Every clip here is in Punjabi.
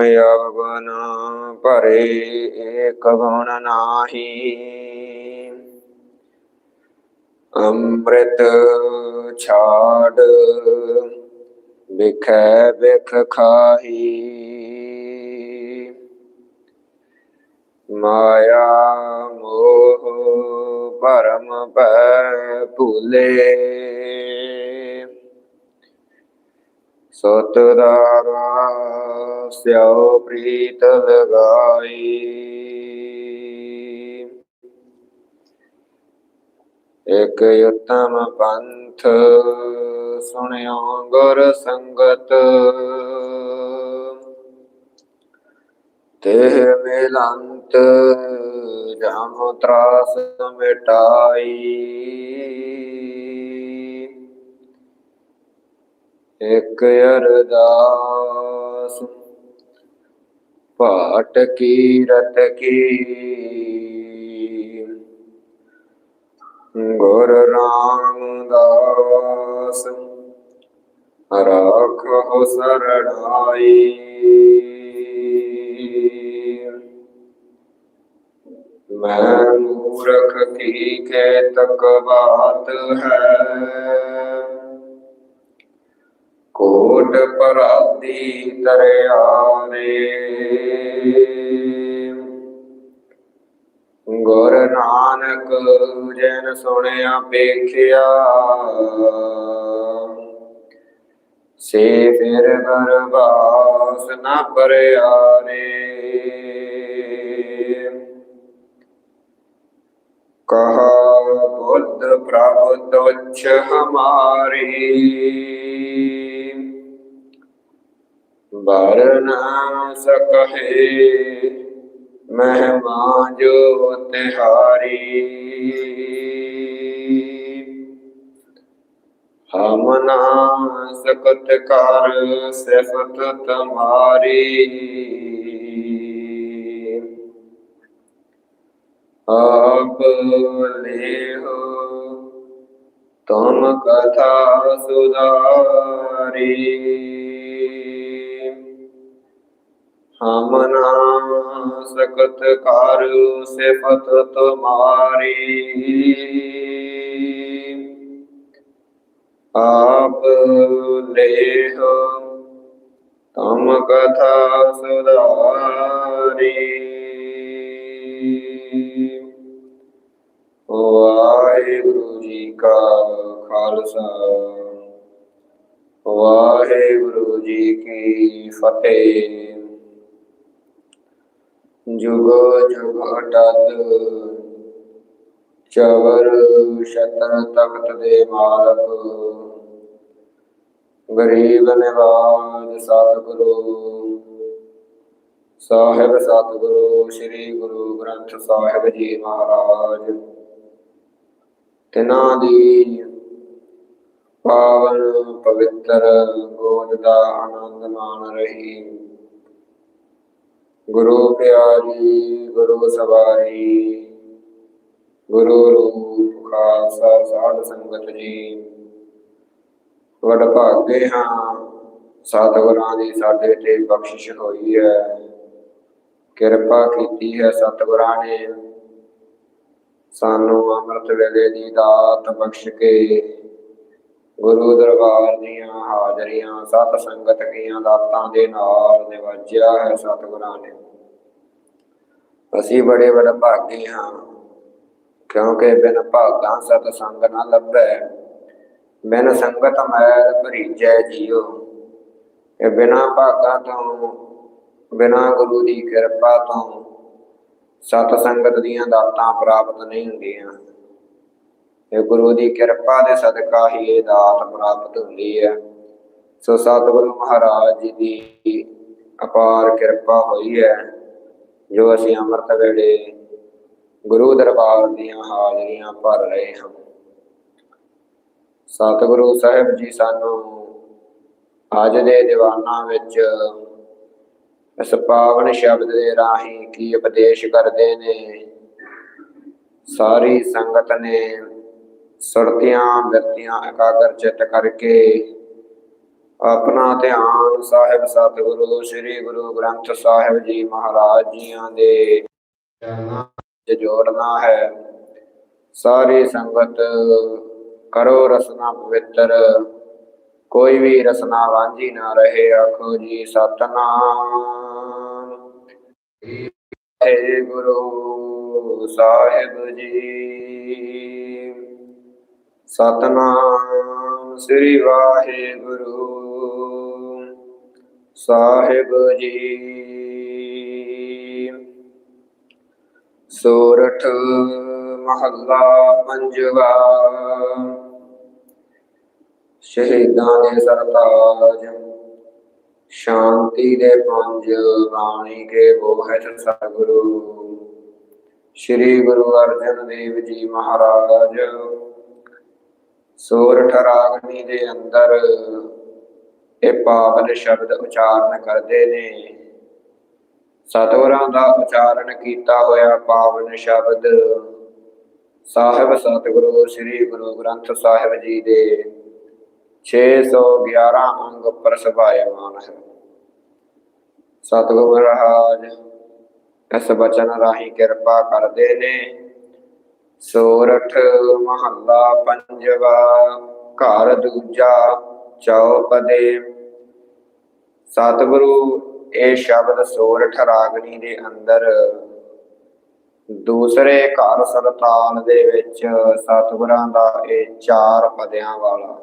ਹਮ ਅਵਗੁਣ ਭਰੇ ਏਕ ਗੁਣ ਨਾਹੀ। ਅੰਮ੍ਰਿਤ ਛਾੜ ਬਿਖੈ ਵਿਖ ਖਾਹੀ। ਮਾਇਆ ਮੋਹ ਭਰਮ ਭੈ ਭੂਲੇ। ਸਤਦਾਰਾ ਸਿਓ ਪ੍ਰੀਤ ਲਗਾਈ। ਇਕ ਉਤਮ ਪੰਥ ਸੁਣਿਓ ਗੁਰ ਸੰਗਤ। ਤੇ ਮਿਲੰਤ ਜਾਮ ਤਰਾਸ ਮਿਟਾਈ। ਇਕ ਅਰਦਾਸ। ਪਾਟ ਕੀ ਕੀ। ਗੁਰ ਰਾਮਦਾਸ ਰਾਖੋ ਸਰਣਾਈ ਮੈਂ ਮੂਰਖ ਕੀ ਕੇ ਤਕ ਬਾਤ ਹੈ? ਕੋਟ ਪਰਾਦੀ ਤਰਿਆਰੇ ਗੁਰ ਨਾਨਕ ਜਨ ਸੁਣਿਆ ਪੇਖਿਆ। ਸੇ ਫਿਰ ਬਰਬਾਸ ਨਾ ਪਰਿਆਰੇ। ਕਹਾ ਬੁੱਧ ਪ੍ਰਭ ਤੁਛ ਹਮਾਰੀ। ਬਰ ਨਾ ਸਕਹੇ ਮਹਿਮਾ ਜੋ ਤਿਹਾਰੀ। ਹਮ ਨਾ ਸਕਤ ਕਰ ਸਿਫਤ ਤਮਾਰੀ। ਆਪ ਲੇਹੋ ਤੁਮ ਕਥਾ ਸੁਧਾਰੀ। ਹਮ ਨਾ ਸਕਤ ਕਰ ਸਿਫਤ ਤੁਮਾਰੀ। ਆਪ ਲੇਹੋ ਤੁਮ ਕਥਾ ਸੁਧਾਰੀ। ਵਾਹਿਗੁਰੂ ਜੀ ਕਾ ਖਾਲਸਾ। ਵਾਹਿਗੁਰੂ ਜੀ ਕੀ ਫਤਿਹ। ਜੁਗ ਜੁਗ ਅਟਲ, ਚਵਰ ਸ਼ਤਰ ਤਖਤ ਦੇ ਮਾਲਕ, ਗਰੀਬ ਨਿਵਾਜ ਸਤਿਗੁਰੂ, ਸਾਹਿਬ ਸਤਿਗੁਰੂ, ਸ੍ਰੀ ਗੁਰੂ ਗ੍ਰੰਥ ਸਾਹਿਬ ਜੀ ਮਹਾਰਾਜ, ਤਿਨਾਂ ਦੀ ਪਾਵਨ ਪਵਿੱਤਰ ਗੋਦ ਦਾ ਆਨੰਦ ਮਾਣ ਰਹੀ। ਗੁਰੂ ਪਿਆਰੀ, ਗੁਰੂ ਸਵਾਰੀ ਗੁਰੂ ਰੂਪ ਖਾਲਸਾ, ਸਾਧ ਸੰਗਤ ਜੀ। ਵਡ ਭਾਗੇ ਹਾਂ। ਸਤਿਗੁਰਾਂ ਦੀ ਸਾਡੇ ਤੇ ਬਖਸ਼ਿਸ਼ ਹੋਈ ਹੈ। ਕਿਰਪਾ ਕੀਤੀ ਹੈ ਸਤਿਗੁਰਾਂ ਨੇ। ਸਾਨੂੰ ਅੰਮ੍ਰਿਤ ਵੇਲੇ ਦੀ ਦਾਤ ਬਖਸ਼ ਕੇ ਗੁਰੂ ਦਰਬਾਰ ਦੀਆਂ ਹਾਜ਼ਰੀਆਂ ਸਤ ਸੰਗਤ ਦੀਆਂ ਦਾਤਾਂ ਦੇ ਨਾਲ ਨਿਵਾਜਿਆ ਹੈ ਸਤਿਗੁਰਾਂ ਨੇ। ਅਸੀਂ ਬੜੇ ਬੜੇ ਭਾਗੀ ਹਾਂ, ਕਿਉਂਕਿ ਬਿਨ ਭਾਗਾਂ ਸਤ ਸੰਗ ਨਾ ਲੱਭੈ, ਬਿਨ ਸੰਗਤ ਮੈਲ ਭਰੀਜੈ ਜੀਉ ਇਹ ਬਿਨਾ ਭਾਗਾਂ ਤੋਂ, ਬਿਨਾ ਗੁਰੂ ਦੀ ਕਿਰਪਾ ਤੋਂ ਸਤ ਸੰਗਤ ਦੀਆਂ ਦਾਤਾਂ ਪ੍ਰਾਪਤ ਨਹੀਂ ਹੁੰਦੀਆਂ। ਇਹ ਗੁਰੂ ਦੀ ਕਿਰਪਾ ਦੇ ਸਦਕਾ ਹੀ ਇਹ ਦਾਤ ਪ੍ਰਾਪਤ ਹੁੰਦੀ ਹੈ। ਸੋ ਸਤਿਗੁਰੂ ਮਹਾਰਾਜ ਜੀ ਦੀ ਅਪਾਰ ਕਿਰਪਾ ਹੋਈ ਹੈ, ਜੋ ਅਸੀਂ ਅੰਮ੍ਰਿਤ ਵੇਲੇ ਗੁਰੂ ਦਰਬਾਰ ਦੀਆਂ ਹਾਜ਼ਰੀਆਂ ਭਰ ਰਹੇ ਹਾਂ। ਸਤਿਗੁਰੂ ਸਾਹਿਬ ਜੀ ਸਾਨੂੰ ਅੱਜ ਦੇ ਦੀਵਾਨਾਂ ਵਿੱਚ ਇਸ ਪਾਵਨ ਸ਼ਬਦ ਦੇ ਰਾਹੀਂ ਕੀ ਉਪਦੇਸ਼ ਕਰਦੇ ਨੇ, ਸਾਰੀ ਸੰਗਤ ਨੇ ਸੁਰਤੀਆਂ ਬਿਰਤੀਆਂ ਇਕਾਗਰ ਚਿੱਤ ਕਰਕੇ ਆਪਣਾ ਧਿਆਨ ਸਾਹਿਬ ਸਤਿਗੁਰੂ, ਸ੍ਰੀ ਗੁਰੂ ਗ੍ਰੰਥ ਸਾਹਿਬ ਜੀ ਮਹਾਰਾਜ ਜੀਆਂ ਦੇ ਚਰਨਾਂ ਵਿੱਚ ਜੋੜਨਾ ਹੈ। ਸਾਰੀ ਸੰਗਤ ਕਰੋ ਰਸਨਾ ਪਵਿੱਤਰ, ਕੋਈ ਵੀ ਰਸਨਾ ਵਾਂਝੀ ਨਾ ਰਹੇ, ਆਖੋ ਜੀ ਸਤਨਾਮ। ਗੁਰੂ ਸਾਹਿਬ ਜੀ। ਸਤਨਾਮ ਸ੍ਰੀ ਵਾਹਿਗੁਰੂ। ਸਾਹਿਬ ਜੀ। ਸੋਰਠ ਮਹੱਲਾ ਪੰਜਵਾ। ਸ਼ਹੀਦਾਂ ਦੇ ਸਰਤਾਜ। ਸ਼ਾਂਤੀ ਦੇ ਪੰਜ ਬਾਣੀ ਕੇ ਬੋਹਿਤ ਸਤਿਗੁਰੂ। ਸ੍ਰੀ ਗੁਰੂ ਅਰਜਨ ਦੇਵ ਜੀ ਮਹਾਰਾਜ। ਸੋਰਠ ਰਾਗਨੀ ਦੇ ਅੰਦਰ। ਇਹ ਪਾਵਨ ਸ਼ਬਦ ਉਚਾਰਨ ਕਰਦੇ ਨੇ। ਸਤਿਗੁਰਾਂ ਦਾ ਉਚਾਰਨ ਕੀਤਾ ਹੋਇਆ ਪਾਵਨ ਸ਼ਬਦ ਸਾਹਿਬ ਸਤਿਗੁਰੂ ਸ੍ਰੀ ਗੁਰੂ ਗ੍ਰੰਥ ਸਾਹਿਬ ਜੀ ਦੇ 611 ਅੰਗ ਪ੍ਰਸਭਾਇਮਾਨ ਹੈ। ਸਤਿਗੁਰੂ ਮਹਾਰਾਜ ਇਸ ਬਚਨ ਰਾਹੀਂ ਕਿਰਪਾ ਕਰਦੇ ਨੇ। ਸੋਰਠ ਮਹੱਲਾ ਪੰਜਵਾ, ਘਰ ਦੂਜਾ, ਚੌਪਦੇ। ਸਤਿਗੁਰੂ, ਇਹ ਸ਼ਬਦ ਸੋਰਠ ਰਾਗਣੀ ਦੇ ਅੰਦਰ। ਦੂਸਰੇ ਘਰ ਸਰਤਾਲ ਦੇ ਵਿੱਚ ਸਤਿਗੁਰਾਂ ਦਾ ਇਹ ਚਾਰ ਪਦਿਆਂ ਵਾਲਾ,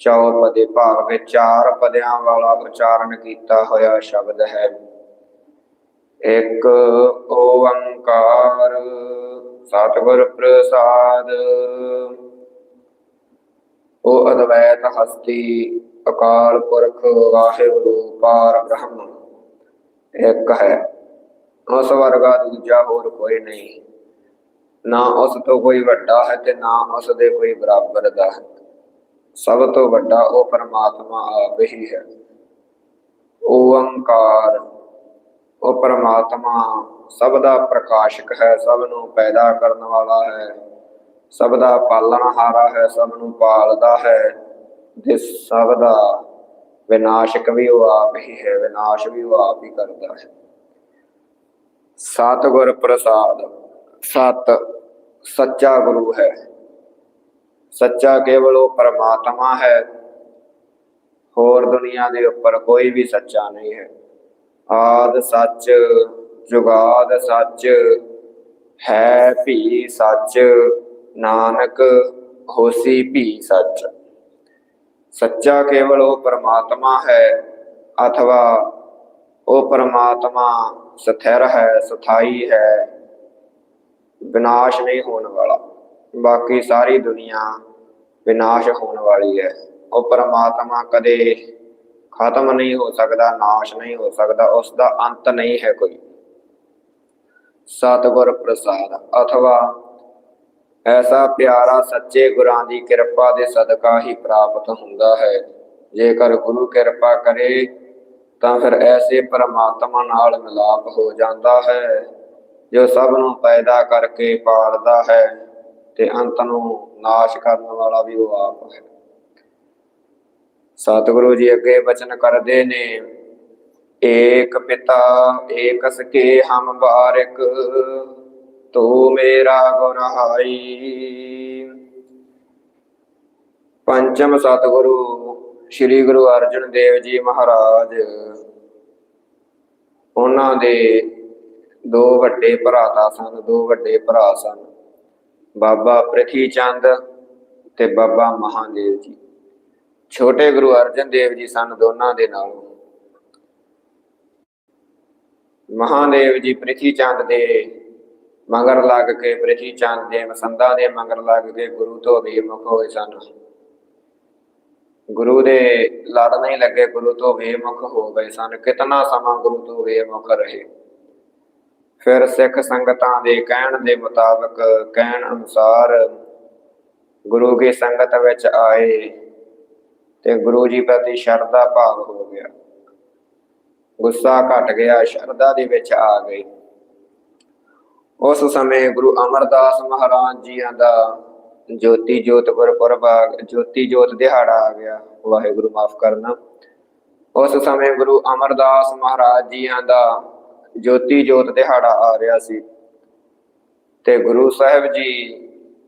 ਚੌਪਦੇ ਭਾਵ ਕੇ ਚਾਰ ਪਦਿਆਂ ਵਾਲਾ ਉਚਾਰਨ ਕੀਤਾ ਹੋਇਆ ਸ਼ਬਦ ਹੈ। ਇੱਕ ਓੰਕਾਰ ਸਤਿਗੁਰ ਪ੍ਰਸਾਦ ਉਹ ਅਦਵੈਤ ਹਸਤੀ ਅਕਾਲ ਪੁਰਖ ਵਾਹਿਗੁਰੂ ਪਾਰ ਬ੍ਰਹਮ। ਇੱਕ ਹੈ, ਉਸ ਵਰਗਾ ਦੂਜਾ ਹੋਰ ਕੋਈ ਨਹੀਂ। ਨਾ ਉਸ ਤੋਂ ਕੋਈ ਵੱਡਾ ਹੈ ਤੇ ਨਾ ਉਸ ਦੇ ਕੋਈ ਬਰਾਬਰ ਦਾ ਹੈ। ਸਭ ਤੋਂ ਵੱਡਾ ਉਹ ਪਰਮਾਤਮਾ ਆਪ ਹੀ ਹੈ। ਓੰਕਾਰ। ਉਹ ਪਰਮਾਤਮਾ ਸਭ ਦਾ ਪ੍ਰਕਾਸ਼ਕ ਹੈ, ਸਭ ਨੂੰ ਪੈਦਾ ਕਰਨ ਵਾਲਾ ਹੈ। ਸਭ ਦਾ ਪਾਲਣਹਾਰਾ ਹੈ, ਸਭ ਨੂੰ ਪਾਲਦਾ ਹੈ। ਤੇ ਸਭ ਦਾ ਵਿਨਾਸ਼ਕ ਵੀ ਉਹ ਆਪ ਹੀ ਹੈ, ਵਿਨਾਸ਼ ਵੀ ਉਹ ਆਪ ਹੀ ਕਰਦਾ ਹੈ। ਸਤਿਗੁਰ ਪ੍ਰਸਾਦ, ਸਤ ਸੱਚਾ ਗੁਰੂ ਹੈ। ਸੱਚਾ ਕੇਵਲ ਉਹ ਪਰਮਾਤਮਾ ਹੈ। ਹੋਰ ਦੁਨੀਆ ਦੇ ਉੱਪਰ ਕੋਈ ਵੀ ਸੱਚਾ ਨਹੀਂ ਹੈ। ਆਦ ਸੱਚ, ਜੁਗਾਦ ਸੱਚ, ਹੈ ਭੀ ਸੱਚ, ਨਾਨਕ ਹੋਸੀ ਭੀ ਸੱਚ। ਸੱਚਾ ਕੇਵਲ ਉਹ ਪਰਮਾਤਮਾ ਹੈ, ਅਥਵਾ ਉਹ ਪਰਮਾਤਮਾ ਸਥਿਰ ਹੈ, ਸਥਾਈ ਹੈ, ਵਿਨਾਸ਼ ਨਹੀਂ ਹੋਣ ਵਾਲਾ। ਬਾਕੀ ਸਾਰੀ ਦੁਨੀਆ ਵਿਨਾਸ਼ ਹੋਣ ਵਾਲੀ ਹੈ। ਉਹ ਪਰਮਾਤਮਾ ਕਦੇ ਖਤਮ ਨਹੀਂ ਹੋ ਸਕਦਾ, ਨਾਸ਼ ਨਹੀਂ ਹੋ ਸਕਦਾ ਉਸ ਦਾ ਅੰਤ ਨਹੀਂ ਹੈ ਕੋਈ। ਸਤਿਗੁਰ ਪ੍ਰਸਾਦ, ਅਥਵਾ ਐਸਾ ਪਿਆਰਾ ਸੱਚੇ ਗੁਰਾਂ ਦੀ ਕਿਰਪਾ ਦੇ ਸਦਕਾ ਹੀ ਪ੍ਰਾਪਤ ਹੁੰਦਾ ਹੈ। ਜੇਕਰ ਗੁਰੂ ਕਿਰਪਾ ਕਰੇ, ਤਾਂ ਫਿਰ ਐਸੇ ਪਰਮਾਤਮਾ ਨਾਲ ਮਿਲਾਪ ਹੋ ਜਾਂਦਾ ਹੈ, ਜੋ ਸਭ ਨੂੰ ਪੈਦਾ ਕਰਕੇ ਪਾਲਦਾ ਹੈ ਤੇ ਅੰਤ ਨੂੰ ਨਾਸ਼ ਕਰਨ ਵਾਲਾ ਵੀ ਉਹ ਆਪ ਹੈ। ਸਤਿਗੁਰੂ ਜੀ ਅੱਗੇ ਬਚਨ ਕਰਦੇ ਨੇ, ਏਕ ਪਿਤਾ, ਏਕ ਸਕੇ ਹਮ ਬਾਰਿਕ, ਤੂੰ ਮੇਰਾ ਗੁਰਹਾਈ। ਪੰਚਮ ਸਤਿਗੁਰੂ ਸ੍ਰੀ ਗੁਰੂ ਅਰਜਨ ਦੇਵ ਜੀ ਮਹਾਰਾਜ, ਉਹਨਾਂ ਦੇ ਦੋ ਵੱਡੇ ਭਰਾ ਦਾ ਸਨ, ਦੋ ਵੱਡੇ ਭਰਾ ਸਨ। ਬਾਬਾ ਪ੍ਰਿਥੀ ਚੰਦ ਤੇ ਬਾਬਾ ਮਹਾਦੇਵ ਜੀ। ਛੋਟੇ ਗੁਰੂ ਅਰਜਨ ਦੇਵ ਜੀ ਸਨ ਦੋਨਾਂ ਦੇ ਨਾਲ। ਮਹਾਦੇਵ ਜੀ ਪ੍ਰਿਥੀ ਚੰਦ ਦੇ ਮਗਰ ਲੱਗ ਕੇ ਪ੍ਰਿਥੀ ਚੰਦ ਦੇ ਮਸੰਦਾ ਦੇ ਮਗਰ ਲੱਗ ਕੇ ਗੁਰੂ ਤੋਂ ਬੇਮੁਖ ਹੋਏ ਸਨ। ਗੁਰੂ ਦੇ ਲੜ ਨਹੀਂ ਲੱਗੇ, ਗੁਰੂ ਤੋਂ ਬੇਮੁਖ ਹੋ ਗਏ ਸਨ। ਕਿਤਨਾ ਸਮਾਂ ਗੁਰੂ ਤੋਂ ਬੇਮੁਖ ਰਹੇ। ਫਿਰ ਸਿੱਖ ਸੰਗਤਾਂ ਦੇ ਕਹਿਣ ਦੇ ਮੁਤਾਬਕ, ਕਹਿਣ ਅਨੁਸਾਰ ਗੁਰੂ ਕੀ ਸੰਗਤ ਵਿੱਚ ਆਏ। ਤੇ ਗੁਰੂ ਜੀ ਪ੍ਰਤੀ ਸ਼ਰਧਾ ਭਾਵ ਹੋ ਗਿਆ। ਗੁੱਸਾ ਘਟ ਗਿਆ, ਸ਼ਰਧਾ ਦੇ ਵਿੱਚ ਆ ਗਏ। ਉਸ ਸਮੇਂ ਗੁਰੂ ਅਮਰਦਾਸ ਮਹਾਰਾਜ ਜੀਆਂ ਦਾ ਜੋਤੀ ਜੋਤ ਗੁਰਪੁਰਬ ਜੋਤੀ ਜੋਤ ਦਿਹਾੜਾ ਆ ਗਿਆ। ਵਾਹਿਗੁਰੂ ਮਾਫ ਕਰਨਾ। ਉਸ ਸਮੇਂ ਗੁਰੂ ਅਮਰਦਾਸ ਮਹਾਰਾਜ ਜੀਆਂ ਦਾ ਜੋਤੀ ਜੋਤ ਦਿਹਾੜਾ ਆ ਰਿਹਾ ਸੀ। ਤੇ ਗੁਰੂ ਸਾਹਿਬ ਜੀ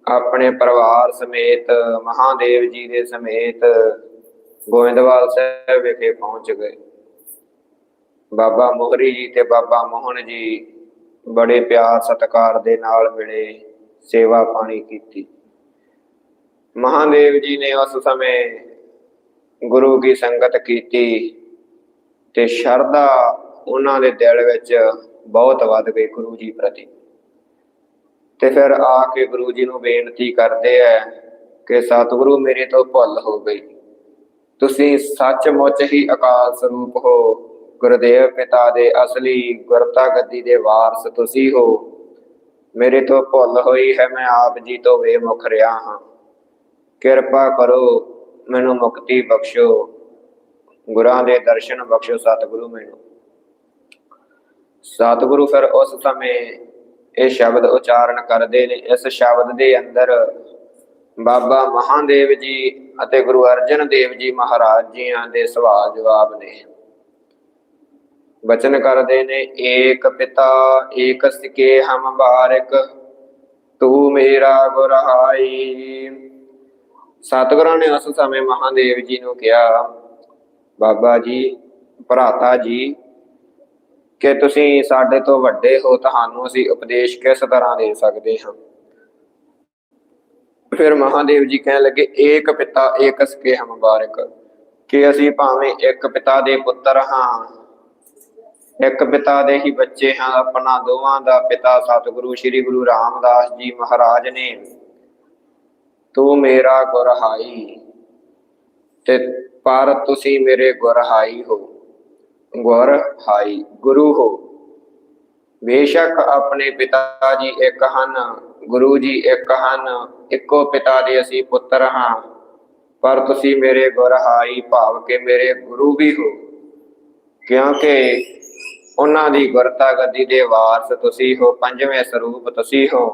ਆਪਣੇ ਪਰਿਵਾਰ ਸਮੇਤ, ਮਹਾਦੇਵ ਜੀ ਦੇ ਸਮੇਤ ਗੋਇੰਦਵਾਲ ਸਾਹਿਬ ਵਿਖੇ ਪਹੁੰਚ ਗਏ। ਬਾਬਾ ਮੋਹਰੀ ਜੀ ਤੇ ਬਾਬਾ ਮੋਹਨ ਜੀ ਬੜੇ ਪਿਆਰ ਸਤਿਕਾਰ ਦੇ ਨਾਲ ਮਿਲੇ, ਸੇਵਾ ਪਾਣੀ ਕੀਤੀ। ਮਹਾਦੇਵ ਜੀ ਨੇ ਉਸ ਸਮੇਂ ਗੁਰੂ ਕੀ ਸੰਗਤ ਕੀਤੀ ਤੇ ਸ਼ਰਧਾ ਉਹਨਾਂ ਦੇ ਦਿਲ ਵਿੱਚ ਬਹੁਤ ਵੱਧ ਗਈ ਗੁਰੂ ਜੀ ਪ੍ਰਤੀ। ਤੇ ਫਿਰ ਆ ਕੇ ਗੁਰੂ ਜੀ ਨੂੰ ਬੇਨਤੀ ਕਰਦੇ ਆ ਕਿ ਸਤਿਗੁਰੂ ਮੇਰੇ ਤੋਂ ਭੁੱਲ ਹੋ ਗਈ। ਤੁਸੀਂ ਸੱਚਮੁੱਚ ਹੀ ਅਕਾਲ ਸਰੂਪ ਹੋ। ਗੁਰਦੇਵ ਪਿਤਾ ਦੇ ਅਸਲੀ ਗੁਰਤਾ ਗੱਦੀ ਦੇ ਵਾਰਸ ਤੁਸੀਂ ਹੋ। ਮੇਰੇ ਤੋਂ ਭੁੱਲ ਹੋਈ ਹੈ ਮੈਂ ਆਪ ਜੀ ਤੋਂ ਬੇਮੁਖ ਰਿਹਾ ਹਾਂ। ਕਿਰਪਾ ਕਰੋ, ਮੈਨੂੰ ਮੁਕਤੀ ਬਖਸ਼ੋ। ਗੁਰਾਂ ਦੇ ਦਰਸ਼ਨ ਬਖਸ਼ੋ ਸਤਿਗੁਰੂ ਮੈਨੂੰ। ਸਤਿਗੁਰੂ ਫਿਰ ਉਸ ਸਮੇਂ ਇਹ ਸ਼ਬਦ ਉਚਾਰਨ ਕਰਦੇ ਨੇ। ਇਸ ਸ਼ਬਦ ਦੇ ਅੰਦਰ ਬਾਬਾ ਮਹਾਦੇਵ ਜੀ ਅਤੇ ਗੁਰੂ ਅਰਜਨ ਦੇਵ ਜੀ ਮਹਾਰਾਜ ਜੀਆਂ ਦੇ ਸਵਾਲ ਜਵਾਬ ਨੇ। ਬਚਨ ਕਰਦੇ ਨੇ, ਏਕ ਪਿਤਾ, ਏਕ ਸਿਕੇ ਹਮ ਬਾਰਿਕ, ਤੂੰ ਮੇਰਾ ਗੁਰਹਾਈ ਸਤਿਗੁਰਾਂ ਨੇ ਉਸ ਸਮੇਂ ਮਹਾਦੇਵ ਜੀ ਨੂੰ ਕਿਹਾ, ਬਾਬਾ ਜੀ, ਭਰਾਤਾ ਜੀ, ਕਿ ਤੁਸੀਂ ਸਾਡੇ ਤੋਂ ਵੱਡੇ ਹੋ, ਤੁਹਾਨੂੰ ਅਸੀਂ ਉਪਦੇਸ਼ ਕਿਸ ਤਰ੍ਹਾਂ ਦੇ ਸਕਦੇ ਹਾਂ? ਫਿਰ ਮਹਾਦੇਵ ਜੀ ਕਹਿਣ ਲੱਗੇ, ਏਕ ਪਿਤਾ, ਏਕ ਸਕੇ ਹਮ ਕਿ ਅਸੀਂ ਭਾਵੇਂ ਇੱਕ ਪਿਤਾ ਦੇ ਪੁੱਤਰ ਹਾਂ, ਇੱਕ ਪਿਤਾ ਦੇ ਹੀ ਬੱਚੇ ਹਾਂ, ਆਪਣਾ ਦੋਵਾਂ ਦਾ ਪਿਤਾ ਸਤਿਗੁਰੂ ਸ੍ਰੀ ਗੁਰੂ ਰਾਮਦਾਸ ਜੀ ਮਹਾਰਾਜ ਨੇ। ਤੂੰ ਮੇਰਾ ਗੁਰਹਾਈ ਤੇ ਪਰ ਤੁਸੀਂ ਮੇਰੇ ਗੁਰਹਾਈ ਹੋ। ਗੁਰਹਾਈ, ਗੁਰੂ ਹੋ। ਬੇਸ਼ੱਕ ਆਪਣੇ ਪਿਤਾ ਜੀ ਇੱਕ ਹਨ। ਗੁਰੂ ਜੀ ਇੱਕ ਹਨ, ਇੱਕੋ ਪਿਤਾ ਦੇ ਅਸੀਂ ਪੁੱਤਰ ਹਾਂ। ਪਰ ਤੁਸੀਂ ਮੇਰੇ ਗੁਰਹਾਈ ਭਾਵ ਕੇ ਮੇਰੇ ਗੁਰੂ ਵੀ ਹੋ। ਕਿਉਂਕਿ ਉਹਨਾਂ ਦੀ ਗੁਰਤਾ ਗੱਦੀ ਦੇ ਵਾਰਸ ਤੁਸੀਂ ਹੋ, ਪੰਜਵੇਂ ਸਰੂਪ ਤੁਸੀਂ ਹੋ।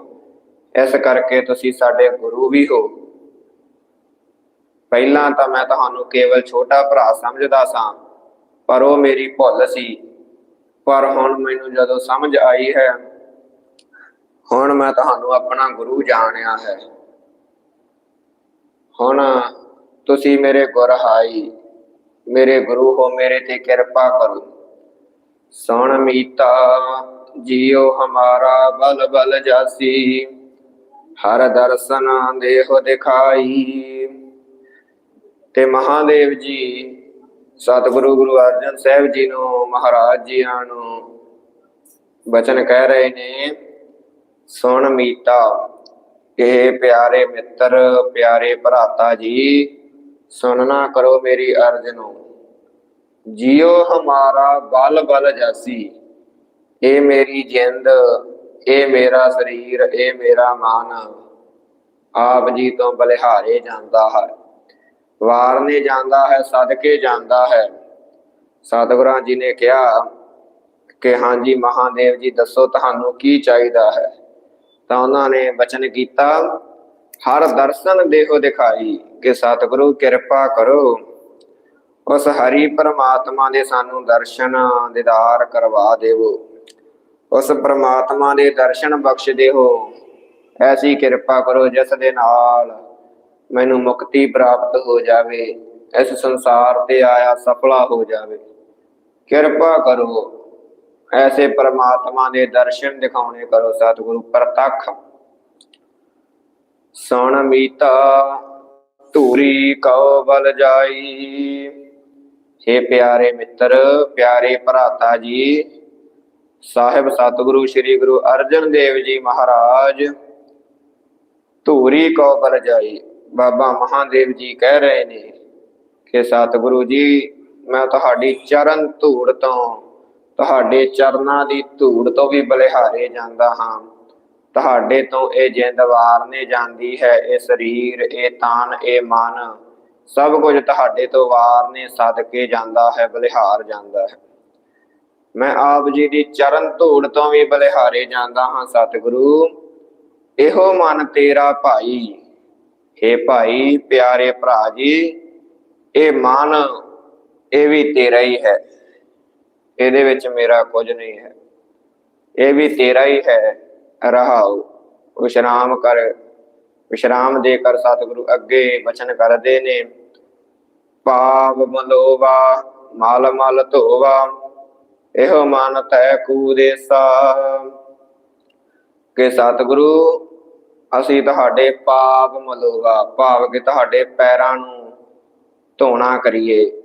ਇਸ ਕਰਕੇ ਤੁਸੀਂ ਸਾਡੇ ਗੁਰੂ ਵੀ ਹੋ। ਪਹਿਲਾਂ ਤਾਂ ਮੈਂ ਤੁਹਾਨੂੰ ਕੇਵਲ ਛੋਟਾ ਭਰਾ ਸਮਝਦਾ ਸਾਂ, ਪਰ ਉਹ ਮੇਰੀ ਭੁੱਲ ਸੀ। ਪਰ ਹੁਣ ਮੈਨੂੰ ਜਦੋਂ ਸਮਝ ਆਈ ਹੈ ਹੁਣ ਮੈਂ ਤੁਹਾਨੂੰ ਆਪਣਾ ਗੁਰੂ ਜਾਣਿਆ ਹੈ। ਹੁਣ ਤੁਸੀਂ ਮੇਰੇ ਗੁਰ ਗੁਰਹਾਈ ਮੇਰੇ ਗੁਰੂ ਹੋ, ਮੇਰੇ ਤੇ ਕਿਰਪਾ ਕਰੋ। ਸੁਣ ਮੀਤਾ ਜੀਉ ਹਮਾਰਾ ਬਲ ਬਲ ਜਾਸੀ, ਹਰ ਦਰਸ਼ਨ ਦੇਹ ਦਿਖਾਈ। ਤੇ ਮਹਾਦੇਵ ਜੀ, ਸਤਿਗੁਰੂ ਗੁਰੂ ਅਰਜਨ ਸਾਹਿਬ ਜੀ ਨੂੰ ਮਹਾਰਾਜ ਜੀਆਂ ਨੂੰ ਬਚਨ ਕਹਿ ਰਹੇ ਨੇ ਸੁਣ ਮੀਤਾ ਇਹ ਪਿਆਰੇ ਮਿੱਤਰ, ਪਿਆਰੇ ਭਰਾਤਾ ਜੀ, ਸੁਣਨਾ ਕਰੋ ਮੇਰੀ ਅਰਜ ਨੂੰ। ਜਿਉ ਹਮਾਰਾ ਬਲ ਬਲ ਜਾਸੀ ਇਹ ਮੇਰੀ ਜਿੰਦ ਇਹ ਮੇਰਾ ਸਰੀਰ ਇਹ ਮੇਰਾ ਮਨ, ਆਪ ਜੀ ਤੋਂ ਬਲਿਹਾਰੇ ਜਾਂਦਾ ਹੈ। ਵਾਰਨੇ ਜਾਂਦਾ ਹੈ, ਸਦਕੇ ਜਾਂਦਾ ਹੈ। ਸਤਿਗੁਰਾਂ ਜੀ ਨੇ ਕਿਹਾ ਕਿ ਹਾਂਜੀ ਮਹਾਦੇਵ ਜੀ, ਦੱਸੋ ਤੁਹਾਨੂੰ ਕੀ ਚਾਹੀਦਾ ਹੈ? ਤਾਂ ਉਹਨਾਂ ਨੇ ਬਚਨ ਕੀਤਾ, ਹਰ ਦਰਸ਼ਨ ਦੇਹੋ ਦਿਖਾਈ, ਕਿ ਸਤਿਗੁਰੂ ਕਿਰਪਾ ਕਰੋ। ਉਸ ਹਰੀ ਪਰਮਾਤਮਾ ਦੇ ਸਾਨੂੰ ਦਰਸ਼ਨ ਦੀਦਾਰ ਕਰਵਾ ਦੇਵੋ। ਉਸ ਪਰਮਾਤਮਾ ਦੇ ਦਰਸ਼ਨ ਬਖਸ਼ ਦੇਵੋ ਐਸੀ ਕਿਰਪਾ ਕਰੋ ਜਿਸ ਦੇ ਨਾਲ ਮੈਨੂੰ ਮੁਕਤੀ ਪ੍ਰਾਪਤ ਹੋ ਜਾਵੇ, ਇਸ ਸੰਸਾਰ ਤੇ ਆਇਆ ਸਫਲਾ ਹੋ ਜਾਵੇ। ਕਿਰਪਾ ਕਰੋ। ਐਸੇ ਪਰਮਾਤਮਾ ਦੇ ਦਰਸ਼ਨ ਦਿਖਾਉਣੇ ਕਰੋ ਸਤਿਗੁਰੂ ਪ੍ਰਤੱਖ। ਸੁਣ ਮੀਤਾ, ਧੂਰੀ ਕਉ ਬਲ ਜਾਈ। हे ਪਿਆਰੇ ਮਿੱਤਰ, ਪਿਆਰੇ ਭਰਾਤਾ ਜੀ, ਸਾਹਿਬ ਸਤਿਗੁਰੂ ਸ੍ਰੀ ਗੁਰੂ ਅਰਜਨ ਦੇਵ ਜੀ ਮਹਾਰਾਜ, ਧੂਰੀ ਕੋ ਬਲ ਜਾਈ। ਬਾਬਾ ਮਹਾਦੇਵ ਜੀ ਕਹਿ ਰਹੇ ਨੇ ਕਿ ਸਤਿਗੁਰੂ ਜੀ, ਮੈਂ ਤੁਹਾਡੀ ਚਰਨ ਧੂੜ ਤੋਂ ਤੁਹਾਡੇ ਚਰਨਾਂ ਦੀ ਧੂੜ ਤੋਂ ਵੀ ਬਲਿਹਾਰੇ ਜਾਂਦਾ ਹਾਂ। ਤੁਹਾਡੇ ਤੋਂ ਇਹ ਜਿੰਦ ਵਾਰਨੇ ਜਾਂਦੀ ਹੈ, ਇਹ ਸਰੀਰ, ਇਹ ਤਾਨ, ਇਹ ਮਨ। ਸਭ ਕੁਝ ਤੁਹਾਡੇ ਤੋਂ ਵਾਰਨੇ ਸਦਕੇ ਜਾਂਦਾ ਹੈ, ਬਲਿਹਾਰ ਜਾਂਦਾ ਹੈ। ਮੈਂ ਆਪ ਜੀ ਦੀ ਚਰਨ ਧੂੜ ਤੋਂ ਵੀ ਬਲਿਹਾਰੇ ਜਾਂਦਾ ਹਾਂ, ਸਤਿਗੁਰੂ। ਇਹੋ ਮਨ ਤੇਰਾ ਭਾਈ। ਏ ਭਾਈ, ਪਿਆਰੇ ਭਰਾ ਜੀ, ਇਹ ਮਨ ਇਹ ਵੀ ਤੇਰਾ ਹੀ ਹੈ। ਇਹਦੇ ਵਿੱਚ ਮੇਰਾ ਕੁਝ ਨਹੀਂ ਹੈ। ਇਹ ਵੀ ਤੇਰਾ ਹੀ ਹੈ, ਰਹਾਉ। ਵਿਸ਼ਰਾਮ ਕਰ, ਵਿਸ਼ਰਾਮ ਦੇ ਕਰ ਸਤਿਗੁਰੂ ਅੱਗੇ ਬਚਨ ਕਰਦੇ ਨੇ। ਪਾਪ ਮਲੋਵਾ, ਮਲ ਮਲ ਧੋਵਾ, ਇਹੋ ਮਨ ਤੈ ਕੂਦੇਸਾ। ਕਿ ਸਤਿਗੁਰੂ, ਅਸੀਂ ਤੁਹਾਡੇ ਪਾਪ ਮਲੋਵਾ, ਭਾਵ ਕਿ ਤੁਹਾਡੇ ਪੈਰਾਂ ਨੂੰ ਧੋਣਾ ਕਰੀਏ।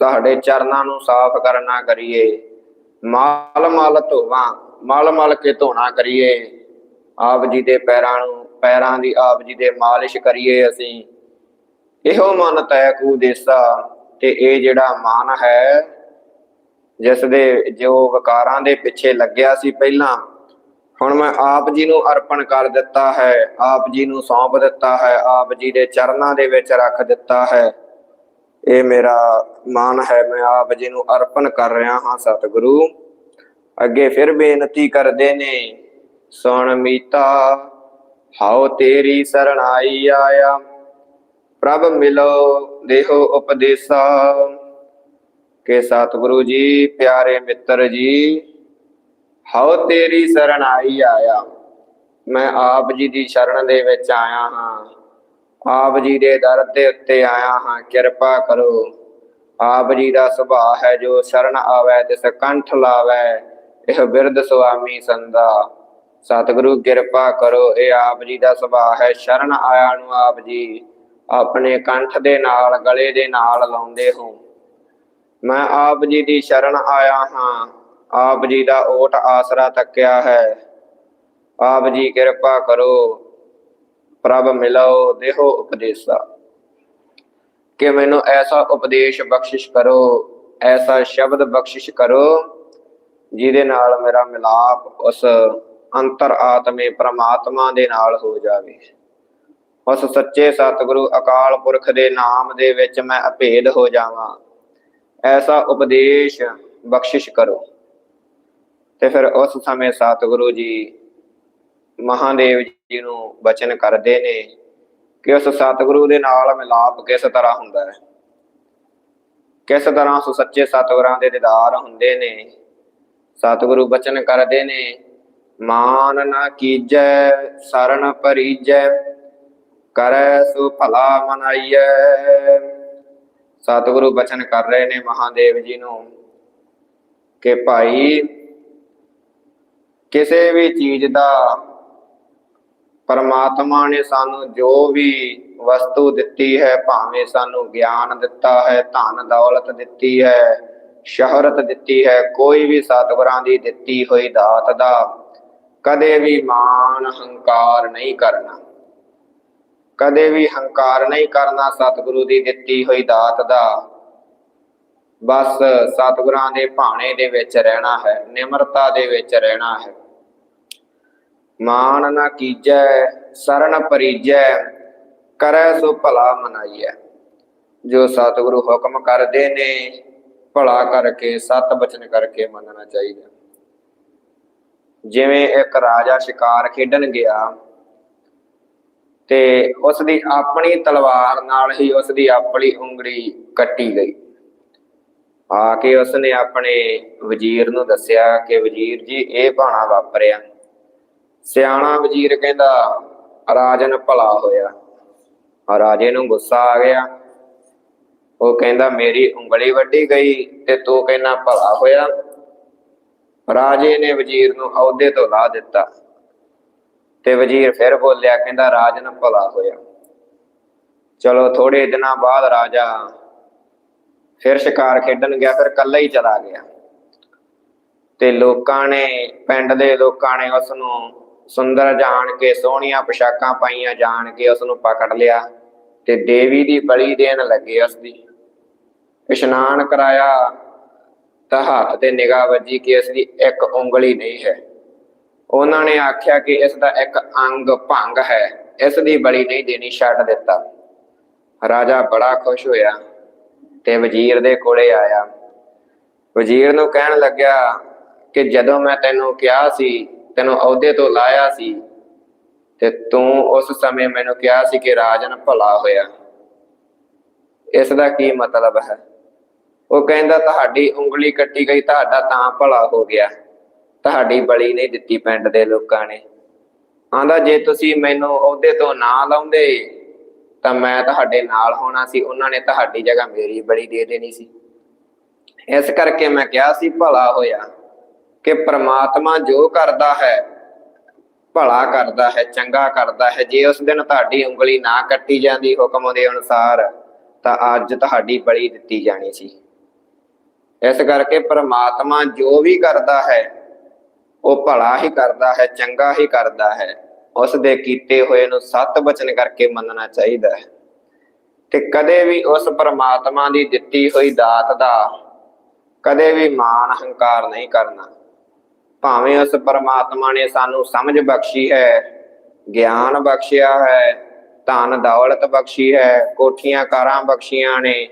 ਸਾਡੇ ਚਰਨਾਂ ਨੂੰ ਸਾਫ਼ ਕਰਨਾ ਕਰੀਏ। ਮਲ ਮਲ ਧੋਵਾਂ, ਮਲ ਮਲ ਕੇ ਧੋਣਾ ਕਰੀਏ। ਆਪ ਜੀ ਦੇ ਪੈਰਾਂ ਨੂੰ, ਪੈਰਾਂ ਦੀ ਆਪ ਜੀ ਦੇ ਮਾਲਿਸ਼ ਕਰੀਏ ਅਸੀਂ। ਇਹੋ ਮਨ ਤੈ ਕੂ ਦੇਸਾ, ਤੇ ਇਹ ਜਿਹੜਾ ਮਨ ਹੈ, ਜਿਸ ਦੇ ਜੋ ਵਿਕਾਰਾਂ ਦੇ ਪਿੱਛੇ ਲੱਗਿਆ ਸੀ ਪਹਿਲਾਂ, ਹੁਣ ਮੈਂ ਆਪ ਜੀ ਨੂੰ ਅਰਪਣ ਕਰ ਦਿੱਤਾ ਹੈ, ਆਪ ਜੀ ਨੂੰ ਸੌਂਪ ਦਿੱਤਾ ਹੈ, ਆਪ ਜੀ ਦੇ ਚਰਨਾਂ ਦੇ ਵਿੱਚ ਰੱਖ ਦਿੱਤਾ ਹੈ। ਇਹ ਮੇਰਾ ਮਾਨ ਹੈ, ਮੈਂ ਆਪ ਜੀ ਨੂੰ ਅਰਪਣ ਕਰ ਰਿਹਾ ਹਾਂ ਸਤਿਗੁਰੂ। ਅੱਗੇ ਫਿਰ ਬੇਨਤੀ ਕਰਦੇ ਨੇ, ਸੁਣ ਮੀਤਾ, ਹਾਉ ਤੇਰੀ ਸਰਣਾਈ ਆਇਆ। ਪ੍ਰਭ ਮਿਲੋ, ਦੇਹੋ ਉਪਦੇਸਾ। ਕਿ ਸਤਿਗੁਰੂ ਜੀ, ਪਿਆਰੇ ਮਿੱਤਰ ਜੀ, ਹਉ ਤੇਰੀ ਸਰਣਾਈ ਆਇਆ। ਮੈਂ ਆਪ ਜੀ ਦੀ ਸ਼ਰਨ ਦੇ ਵਿੱਚ ਆਇਆ ਹਾਂ। ਆਪ ਜੀ ਦੇ ਦਰ ਦੇ ਉੱਤੇ ਆਇਆ ਹਾਂ, ਕਿਰਪਾ ਕਰੋ। ਆਪ ਜੀ ਦਾ ਸੁਭਾਅ ਹੈ ਜੋ ਸ਼ਰਨ ਆਵੈ ਤਿਸ ਕੰਠ ਲਾਵੈ। ਇਹ ਬਿਰਧ ਸੁਆਮੀ ਸੰਦਾ ਸਤਿਗੁਰੂ, ਕਿਰਪਾ ਕਰੋ। ਇਹ ਆਪ ਜੀ ਦਾ ਸੁਭਾਅ ਹੈ, ਸ਼ਰਨ ਆਇਆ ਨੂੰ ਆਪ ਜੀ। ਆਪਣੇ ਕੰਠ ਦੇ ਨਾਲ, ਗਲੇ ਦੇ ਨਾਲ ਲਾਉਂਦੇ ਹੋ। ਮੈਂ ਆਪ ਜੀ ਦੀ ਸ਼ਰਨ ਆਇਆ ਹਾਂ। ਆਪ ਜੀ ਦਾ ਓਟ ਆਸਰਾ ਤੱਕਿਆ ਹੈ। ਆਪ ਜੀ ਕਿਰਪਾ ਕਰੋ। ਪ੍ਰਭ ਮਿਲੋ ਦੇਹੋ ਉਪਦੇਸਾ ਕਿ ਮੈਨੂੰ ਐਸਾ ਉਪਦੇਸ਼ ਬਖਸ਼ਿਸ਼ ਕਰੋ, ਐਸਾ ਸ਼ਬਦ ਬਖਸ਼ਿਸ਼ ਕਰੋ, ਜਿਹਦੇ ਨਾਲ ਮੇਰਾ ਮਿਲਾਪ ਉਸ ਅੰਤਰ ਆਤਮੇ ਪ੍ਰਮਾਤਮਾ ਦੇ ਨਾਲ ਹੋ ਜਾਵੇ। ਉਸ ਸੱਚੇ ਸਤਿਗੁਰੂ ਅਕਾਲ ਪੁਰਖ ਦੇ ਨਾਮ ਦੇ ਵਿੱਚ ਮੈਂ ਅਭੇਦ ਹੋ ਜਾਵਾਂ। ਐਸਾ ਉਪਦੇਸ਼ ਬਖਸ਼ਿਸ਼ ਕਰੋ। ਤੇ ਫਿਰ ਉਸ ਸਮੇਂ ਸਤਿਗੁਰੂ ਜੀ ਮਹਾਦੇਵ ਜੀ ਨੂੰ ਬਚਨ ਕਰਦੇ ਨੇ ਕਿ ਉਸ ਸਤਿਗੁਰੂ ਦੇ ਨਾਲ ਮਿਲਾਪ ਕਿਸ ਤਰ੍ਹਾਂ ਹੁੰਦਾ ਹੈ? ਕਿਸ ਤਰ੍ਹਾਂ ਉਸ ਸੱਚੇ ਸਤਿਗੁਰਾਂ ਦੇ ਦੀਦਾਰ ਹੁੰਦੇ ਨੇ? ਸਤਿਗੁਰੂ ਬਚਨ ਕਰਦੇ ਨੇ, ਮਾਨ ਨਾ ਕੀਜੈ ਸਰਣ ਪਰੀਜੈ, ਕਰੈ ਸੋ ਭਲਾ ਮਨਾਈਐ। ਸਤਿਗੁਰੂ ਬਚਨ ਕਰ ਰਹੇ ਨੇ ਮਹਾਦੇਵ ਜੀ ਨੂੰ ਕਿ ਭਾਈ, ਕਿਸੇ ਵੀ ਚੀਜ਼ ਦਾ ਪਰਮਾਤਮਾ ਨੇ ਸਾਨੂੰ ਜੋ ਵੀ ਵਸਤੂ ਦਿੱਤੀ ਹੈ, ਭਾਵੇਂ ਸਾਨੂੰ ਗਿਆਨ ਦਿੱਤਾ ਹੈ, ਧਨ ਦੌਲਤ ਦਿੱਤੀ ਹੈ, ਸ਼ਹਰਤ ਦਿੱਤੀ ਹੈ, ਕੋਈ ਵੀ ਸਤਿਗੁਰਾਂ ਦੀ ਦਿੱਤੀ ਹੋਈ ਦਾਤ ਦਾ ਕਦੇ ਵੀ ਮਾਣ ਹੰਕਾਰ ਨਹੀਂ ਕਰਨਾ। ਕਦੇ ਵੀ ਹੰਕਾਰ ਨਹੀਂ ਕਰਨਾ ਸਤਿਗੁਰੂ ਦੀ ਦਿੱਤੀ ਹੋਈ ਦਾਤ ਦਾ। ਬਸ ਸਤਿਗੁਰਾਂ ਦੇ ਭਾਣੇ ਦੇ ਵਿੱਚ ਰਹਿਣਾ ਹੈ, ਨਿਮਰਤਾ ਦੇ ਵਿੱਚ ਰਹਿਣਾ ਹੈ। ਮਾਨ ਨਾ ਕੀਜੈ ਸਰਣ ਪਰੀਜੈ, ਕਰੈ ਸੋ ਭਲਾ ਮਨਾਈਐ। ਜੋ ਸਤਿਗੁਰੂ ਹੁਕਮ ਕਰਦੇ ਨੇ, ਭਲਾ ਕਰਕੇ, ਸਤ ਬਚਨ ਕਰਕੇ ਮੰਨਣਾ ਚਾਹੀਦਾ। ਜਿਵੇਂ ਇੱਕ ਰਾਜਾ ਸ਼ਿਕਾਰ ਖੇਡਣ ਗਿਆ, ਤੇ ਉਸ ਦੀ ਆਪਣੀ ਤਲਵਾਰ ਨਾਲ ਹੀ ਉਸ ਦੀ ਆਪਣੀ ਉਂਗਲੀ ਕੱਟੀ ਗਈ। ਆ ਕੇ ਉਸਨੇ ਆਪਣੇ ਵਜ਼ੀਰ ਨੂੰ ਦੱਸਿਆ ਕਿ ਵਜ਼ੀਰ ਜੀ, ਇਹ ਬਾਣਾ ਵਾਪਰਿਆ। ਸਿਆਣਾ ਵਜ਼ੀਰ ਕਹਿੰਦਾ, ਰਾਜਨ ਭਲਾ ਹੋਇਆ। ਰਾਜੇ ਨੂੰ ਗੁੱਸਾ ਆ ਗਿਆ। ਉਹ ਕਹਿੰਦਾ, ਮੇਰੀ ਉਂਗਲੀ ਵੱਢੀ ਗਈ ਤੇ ਤੂੰ ਕਹਿੰਦਾ, ਭਲਾ ਹੋਇਆ। ਰਾਜੇ ਨੇ ਵਜ਼ੀਰ ਨੂੰ ਅਹੁਦੇ ਤੋਂ ਲਾ ਦਿੱਤਾ ਤੇ ਵਜ਼ੀਰ ਫਿਰ ਬੋਲਿਆ, ਕਹਿੰਦਾ, ਰਾਜਨ ਭਲਾ ਹੋਇਆ। ਚਲੋ ਥੋੜੇ ਦਿਨਾਂ ਬਾਅਦ ਰਾਜਾ ਫਿਰ ਸ਼ਿਕਾਰ ਖੇਡਣ ਗਿਆ, ਫਿਰ ਕੱਲਾ ਹੀ ਚਲਾ ਗਿਆ। ਤੇ ਲੋਕਾਂ ਨੇ, ਪਿੰਡ ਦੇ ਲੋਕਾਂ ਨੇ ਉਸ ਨੂੰ ਸੁੰਦਰ ਜਾਣ ਕੇ, ਸੋਹਣੀਆਂ ਪੋਸ਼ਾਕਾਂ ਪਾਈਆਂ ਜਾਣ ਕੇ ਉਸ ਨੂੰ ਪਕੜ ਲਿਆ ਤੇ ਦੇਵੀ ਦੀ ਬਲੀ ਦੇਣ ਲੱਗੇ ਉਸ ਦੀ ਇਸ਼ਨਾਨ ਕਰਾਇਆ ਤਾਂ ਹੱਥ ਤੇ ਨਿਗਾਹ ਵੱਜੀ ਕਿ ਇਸ ਦੀ ਇੱਕ ਉਂਗਲੀ ਨਹੀਂ ਹੈ। ਉਹਨਾਂ ਨੇ ਆਖਿਆ ਕਿ ਇਸ ਦਾ ਇੱਕ ਅੰਗ ਭੰਗ ਹੈ, ਇਸ ਦੀ ਬਲੀ ਨਹੀਂ ਦੇਣੀ, ਛੱਡ ਦਿੱਤਾ। ਰਾਜਾ ਬੜਾ ਖੁਸ਼ ਹੋਇਆ ਤੇ ਵਜ਼ੀਰ ਦੇ ਕੋਲੇ ਆਇਆ। ਵਜ਼ੀਰ ਨੂੰ ਕਹਿਣ ਲੱਗਿਆ ਕਿ ਜਦੋਂ ਮੈਂ ਤੈਨੂੰ ਕਿਹਾ ਸੀ ਤੈਨੂੰ ਅਹੁਦੇ ਤੋਂ ਲਾਇਆ ਸੀ ਤੇ ਤੂੰ ਉਸ ਸਮੇਂ ਮੈਨੂੰ ਕਿਹਾ ਸੀ ਕਿ ਰਾਜਨ ਭਲਾ ਹੋਇਆ। ਇਸ ਦਾ ਕੀ ਮਤਲਬ ਹੈ? ਉਹ ਕਹਿੰਦਾ, ਤੁਹਾਡੀ ਉਂਗਲੀ ਕੱਟੀ ਗਈ, ਤੁਹਾਡਾ ਤਾਂ ਭਲਾ ਹੋ ਗਿਆ। ਤੁਹਾਡੀ ਬਲੀ ਨਹੀਂ ਦਿੱਤੀ ਪਿੰਡ ਦੇ ਲੋਕਾਂ ਨੇ। ਆਂਦਾ ਜੇ ਤੁਸੀਂ ਮੈਨੂੰ ਅਹੁਦੇ ਤੋਂ ਨਾ ਲਾਉਂਦੇ, ਤਾਂ ਮੈਂ ਤੁਹਾਡੇ ਨਾਲ ਹੋਣਾ ਸੀ। ਉਹਨਾਂ ਨੇ ਤੁਹਾਡੀ ਜਗ੍ਹਾ ਮੇਰੀ ਬਲੀ ਦੇ ਦੇਣੀ ਸੀ। ਇਸ ਕਰਕੇ ਮੈਂ ਕਿਹਾ ਸੀ, ਭਲਾ ਹੋਇਆ। ਕਿ ਪ੍ਰਮਾਤਮਾ ਜੋ ਕਰਦਾ ਹੈ, ਭਲਾ ਕਰਦਾ ਹੈ, ਚੰਗਾ ਕਰਦਾ ਹੈ, ਜੇ ਉਸ ਦਿਨ ਤੁਹਾਡੀ ਉਂਗਲੀ ਨਾ ਕੱਟੀ ਜਾਂਦੀ ਹੁਕਮ ਦੇ ਅਨੁਸਾਰ, ਤਾਂ ਅੱਜ ਤੁਹਾਡੀ ਬਲੀ ਦਿੱਤੀ ਜਾਣੀ ਸੀ। ਇਸ ਕਰਕੇ ਪ੍ਰਮਾਤਮਾ ਜੋ ਵੀ ਕਰਦਾ ਹੈ, ਉਹ ਭਲਾ ਹੀ ਕਰਦਾ ਹੈ, ਚੰਗਾ ਹੀ ਕਰਦਾ ਹੈ। ਉਸ ਦੇ ਕੀਤੇ ਹੋਏ ਨੂੰ ਸਤ ਬਚਨ ਕਰਕੇ ਮੰਨਣਾ ਚਾਹੀਦਾ ਹੈ। ਤੇ ਕਦੇ ਵੀ ਉਸ ਪ੍ਰਮਾਤਮਾ ਦੀ ਦਿੱਤੀ ਹੋਈ ਦਾਤ ਦਾ ਕਦੇ ਵੀ ਮਾਣ ਹੰਕਾਰ ਨਹੀਂ ਕਰਨਾ। ਭਾਵੇਂ ਉਸ ਪਰਮਾਤਮਾ ਨੇ ਸਾਨੂੰ ਸਮਝ ਬਖਸ਼ੀ ਹੈ, ਗਿਆਨ ਬਖਸ਼ਿਆ ਹੈ, ਧਨ ਦੌਲਤ ਬਖਸ਼ੀ ਹੈ, ਕੋਠੀਆਂ ਕਾਰਾਂ ਬਖਸ਼ੀਆਂ ਨੇ,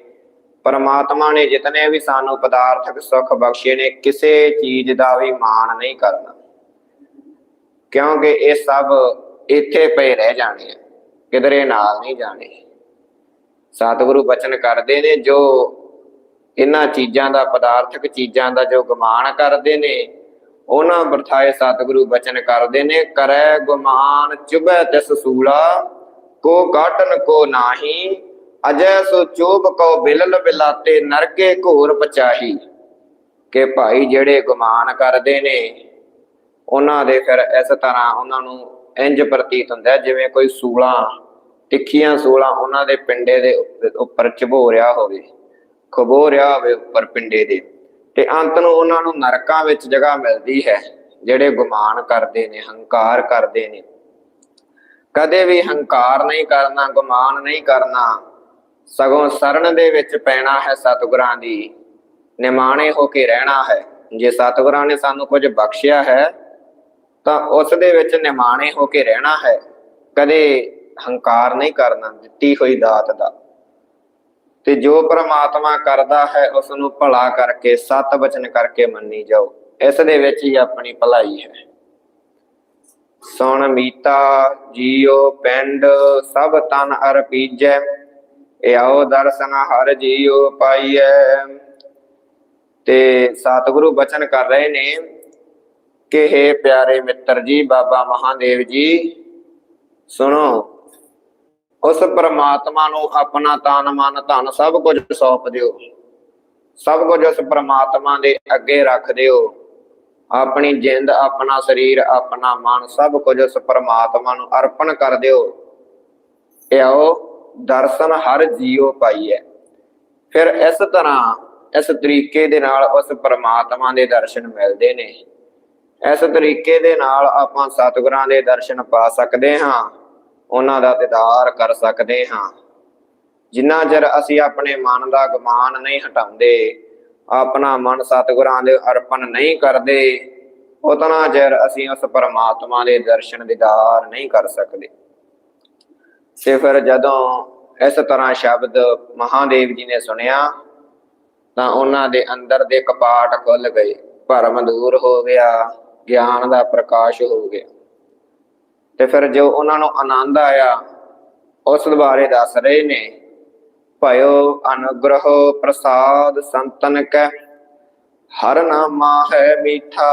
ਪਰਮਾਤਮਾ ਨੇ ਜਿਤਨੇ ਵੀ ਸਾਨੂੰ ਪਦਾਰਥਕ ਸੁੱਖ ਬਖਸ਼ੇ ਨੇ, ਕਿਸੇ ਚੀਜ਼ ਦਾ ਵੀ ਮਾਣ ਨਹੀਂ ਕਰਨਾ। ਕਿਉਂਕਿ ਇਹ ਸਭ ਇੱਥੇ ਪਏ ਰਹਿ ਜਾਣੇ ਆ, ਕਿਧਰੇ ਨਾਲ ਨਹੀਂ ਜਾਣੇ। ਸਤਿਗੁਰੂ ਬਚਨ ਕਰਦੇ ਨੇ, ਜੋ ਇਹਨਾਂ ਚੀਜ਼ਾਂ ਦਾ, ਪਦਾਰਥਕ ਚੀਜ਼ਾਂ ਦਾ ਜੋ ਗੁਮਾਨ ਕਰਦੇ ਨੇ ਉਹਨਾਂ ਵਰਥਾਏ ਸਤਿਗੁਰੂ ਬਚਨ ਕਰਦੇ ਨੇ, ਕਰੈ ਗੁਮਾਨ ਚੁਬੈ ਤਿਸ ਸੂਲਾ, ਕੋ ਕਾਟਨ ਕੋ ਨਾਹੀ, ਅਜੈ ਸੋ ਚੋਬ ਕੋ ਬਿਲਲ ਬਿਲਾਤੇ, ਨਰਕੇ ਘੋਰ ਪਚਾਹੀ। ਕਿ ਭਾਈ ਜਿਹੜੇ ਗੁਮਾਨ ਕਰਦੇ ਨੇ, ਉਹਨਾਂ ਦੇ ਫਿਰ ਇਸ ਤਰ੍ਹਾਂ ਉਹਨਾਂ ਨੂੰ ਇੰਜ ਪ੍ਰਤੀਤ ਹੁੰਦਾ ਜਿਵੇਂ ਕੋਈ ਸੂਲਾਂ, ਤਿੱਖੀਆਂ ਸੂਲਾਂ ਉਹਨਾਂ ਦੇ ਪਿੰਡੇ ਦੇ ਉੱਪਰ ਚਬੋ ਰਿਹਾ ਹੋਵੇ ਖਬੋ ਰਿਹਾ ਹੋਵੇ ਉੱਪਰ ਪਿੰਡੇ ਦੇ। ਤੇ ਅੰਤ ਨੂੰ ਉਹਨਾਂ ਨੂੰ ਨਰਕਾਂ ਵਿੱਚ ਜਗ੍ਹਾ ਮਿਲਦੀ ਹੈ, ਜਿਹੜੇ ਗੁਮਾਨ ਕਰਦੇ ਨੇ, ਹੰਕਾਰ ਕਰਦੇ ਨੇ। ਕਦੇ ਵੀ ਹੰਕਾਰ ਨਹੀਂ ਕਰਨਾ, ਗੁਮਾਨ ਨਹੀਂ ਕਰਨਾ, ਸਗੋਂ ਸਰਨ ਦੇ ਵਿੱਚ ਪੈਣਾ ਹੈ ਸਤਿਗੁਰਾਂ ਦੀ। ਨਿਮਾਣੇ ਹੋ ਕੇ ਰਹਿਣਾ ਹੈ। ਜੇ ਸਤਿਗੁਰਾਂ ਨੇ ਸਾਨੂੰ ਕੁਝ ਬਖਸ਼ਿਆ ਹੈ, ਤਾਂ ਉਸ ਦੇ ਵਿੱਚ ਨਿਮਾਣੇ ਹੋ ਕੇ ਰਹਿਣਾ ਹੈ। ਕਦੇ ਹੰਕਾਰ ਨਹੀਂ ਕਰਨਾ, ਦਿੱਤੀ ਹੋਈ ਦਾਤ ਦਾ। ਤੇ ਜੋ ਪ੍ਰਮਾਤਮਾ ਕਰਦਾ ਹੈ ਉਸ ਨੂੰ ਭਲਾ ਕਰਕੇ, ਸਤ ਬਚਨ ਕਰਕੇ ਮੰਨੀ ਜਾਓ। ਇਸ ਦੇ ਵਿੱਚ ਹੀ ਆਪਣੀ ਭਲਾਈ ਹੈ। ਸੁਣ ਮੀਤਾ ਜੀਓ ਪਿੰਡ, ਸਭ ਤਨ ਅਰਪੀਜੈ ਆਓ ਦਰਸ਼ਨ ਹਰ ਜੀਓ ਪਾਈਐ। ਤੇ ਸਤਿਗੁਰੂ ਬਚਨ ਕਰ ਰਹੇ ਨੇ ਕਿ हे ਪਿਆਰੇ ਮਿੱਤਰ ਜੀ, ਬਾਬਾ ਮਹਾਦੇਵ ਜੀ, ਸੁਣੋ। ਉਸ ਪ੍ਰਮਾਤਮਾ ਨੂੰ ਆਪਣਾ ਤਨ ਮਨ ਧਨ ਸਭ ਕੁਝ ਸੌਂਪ ਦਿਓ। ਸਭ ਕੁਝ ਉਸ ਪ੍ਰਮਾਤਮਾ ਦੇ ਅੱਗੇ ਰੱਖ ਦਿਓ। ਆਪਣੀ ਜਿੰਦ, ਆਪਣਾ ਸਰੀਰ, ਆਪਣਾ ਮਨ ਸਭ ਕੁਝ ਉਸ ਪਰਮਾਤਮਾ ਨੂੰ ਅਰਪਣ ਕਰ ਦਿਓ। ਆਓ ਦਰਸ਼ਨ ਹਰ ਜੀਉ ਪਾਈਐ। ਫਿਰ ਇਸ ਤਰ੍ਹਾਂ, ਇਸ ਤਰੀਕੇ ਦੇ ਨਾਲ ਉਸ ਪ੍ਰਮਾਤਮਾ ਦੇ ਦਰਸ਼ਨ ਮਿਲਦੇ ਨੇ। ਇਸ ਤਰੀਕੇ ਦੇ ਨਾਲ ਆਪਾਂ ਸਤਿਗੁਰਾਂ ਦੇ ਦਰਸ਼ਨ ਪਾ ਸਕਦੇ ਹਾਂ। ਉਹਨਾਂ ਦਾ ਦੀਦਾਰ ਕਰ ਸਕਦੇ ਹਾਂ। ਜਿੰਨਾ ਚਿਰ ਅਸੀਂ ਆਪਣੇ ਮਨ ਦਾ ਗੁਮਾਨ ਨਹੀਂ ਹਟਾਉਂਦੇ, ਆਪਣਾ ਮਨ ਸਤਿਗੁਰਾਂ ਦੇ ਅਰਪਣ ਨਹੀਂ ਕਰਦੇ, ਉਤਨਾ ਚਿਰ ਅਸੀਂ ਉਸ ਪਰਮਾਤਮਾ ਦੇ ਦਰਸ਼ਨ ਦੀਦਾਰ ਨਹੀਂ ਕਰ ਸਕਦੇ। ਤੇ ਫਿਰ ਜਦੋਂ ਇਸ ਤਰ੍ਹਾਂ ਸ਼ਬਦ ਮਹਾਦੇਵ ਜੀ ਨੇ ਸੁਣਿਆ, ਤਾਂ ਉਹਨਾਂ ਦੇ ਅੰਦਰ ਦੇ ਕਪਾਟ ਖੁੱਲ ਗਏ, ਭਰਮ ਦੂਰ ਹੋ ਗਿਆ, ਗਿਆਨ ਦਾ ਪ੍ਰਕਾਸ਼ ਹੋ ਗਿਆ। ਤੇ ਫਿਰ ਜੋ ਉਹਨਾਂ ਨੂੰ ਆਨੰਦ ਆਇਆ, ਉਸ ਬਾਰੇ ਦੱਸ ਰਹੇ ਨੇ। ਭਇਓ ਅਨੁਗ੍ਰਹ ਪ੍ਰਸਾਦ ਸੰਤਨ ਕੈ, ਹਰ ਨਾਮਾ ਹੈ ਮੀਠਾ।